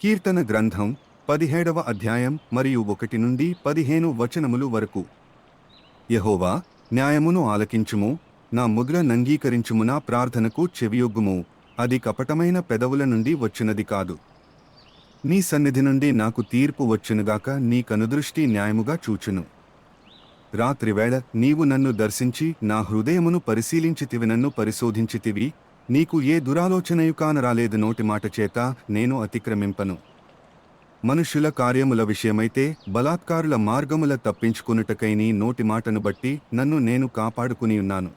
కీర్తన గ్రంథం పదిహేడవ అధ్యాయం మరియు ఒకటి నుండి పదిహేను వచనములు వరకు. యహోవా న్యాయమును ఆలకించుము నా ముద్ర నంగీకరించుము నా ప్రార్థనకు చెవియొగ్గుము అది కపటమైన పెదవుల నుండి వచ్చినది కాదు. నీ సన్నిధి నుండి నాకు తీర్పు వచ్చునుగాక నీ కనుదృష్టి న్యాయముగా చూచును. రాత్రివేళ నీవు నన్ను దర్శించి నా హృదయమును పరిశీలించితివి నన్ను పరిశోధించితివి నీకు ఏ దురాలోచనయు కానరాలేదు నోటి మాట చేత నేను అతిక్రమింపను. మనుష్యుల కార్యముల విషయమైతే బలాత్కారుల మార్గముల తప్పించుకునుటకై నీ నోటి మాటను బట్టి నన్ను నేను కాపాడుకుని ఉన్నాను.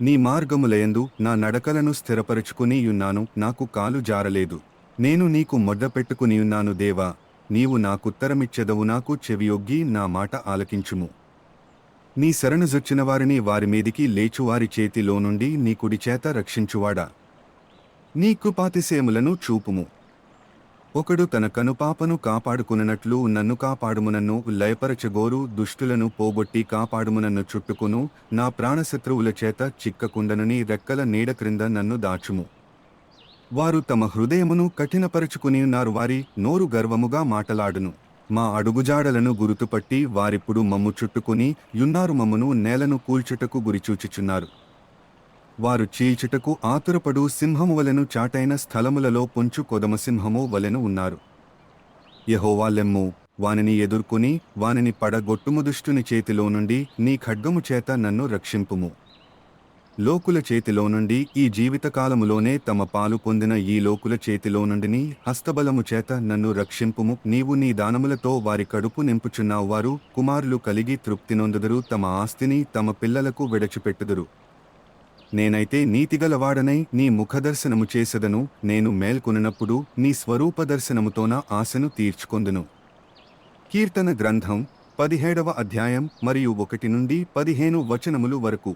నీ మార్గములయందు నా నడకలను స్థిరపరుచుకుని ఉన్నాను నాకు కాలు జారలేదు. నేను నీకు మొడ్డపెట్టుకుని ఉన్నాను దేవా నీవు నాకుత్తరమిచ్చెదవు నాకు చెవియొగ్గి నా మాట ఆలకించుము. నీ శరణుజొచ్చిన వారిని వారి మీదికి లేచు వారి చేతిలో నుండి నీ కుడి చేత రక్షించువాడా. నీ కృపాతిశయములను చూపుము. ఒకడు తన కనుపాపను కాపాడుకునట్లు నన్ను కాపాడుమునన్ను లయపరచగోరు దుష్టులను పోగొట్టి కాపాడుమునన్ను చుట్టుకును నా ప్రాణశత్రువుల చేత చిక్కకుండనని రెక్కల నీడ క్రింద నన్ను దాచుము. వారు తమ హృదయమును కఠినపరుచుకుని ఉన్నారు వారి నోరు గర్వముగా మాటలాడును. మా అడుగుజాడలను గుర్తుపట్టి వారిప్పుడు మమ్ము చుట్టుకుని యున్నారు మమ్మును నేలను కూల్చుటకు గురిచూచుచున్నారు వారు చీల్చుటకు ఆతురపడు సింహము వలెను చాటైన స్థలములలో పొంచు కొదమసింహము వలెను ఉన్నారు. యహోవాలెమ్ము వానిని ఎదుర్కొని వానిని పడగొట్టుము దుష్టుని చేతిలో నుండి నీ ఖడ్గము చేత నన్ను రక్షింపుము. లోకుల చేతిలో నుండి ఈ జీవితకాలములోనే తమ పాలు పొందిన ఈ లోకుల చేతిలో నుండిని హస్తబలము చేత నన్ను రక్షింపుము. నీవు నీ దానములతో వారి కడుపు నింపుచున్నావు. వారు కుమారులు కలిగి తృప్తి నొందుదురు. తమ ఆస్తిని తమ పిల్లలకు విడచిపెట్టుదురు. నేనైతే నీతిగలవాడనై నీ ముఖదర్శనము చేసెదను. నేను మేల్కొనినప్పుడు నీ స్వరూప దర్శనముతోన ఆశను తీర్చుకొందును. కీర్తన గ్రంథం పదిహేడవ అధ్యాయం మరియు ఒకటి నుండి పదిహేను వచనములు వరకు.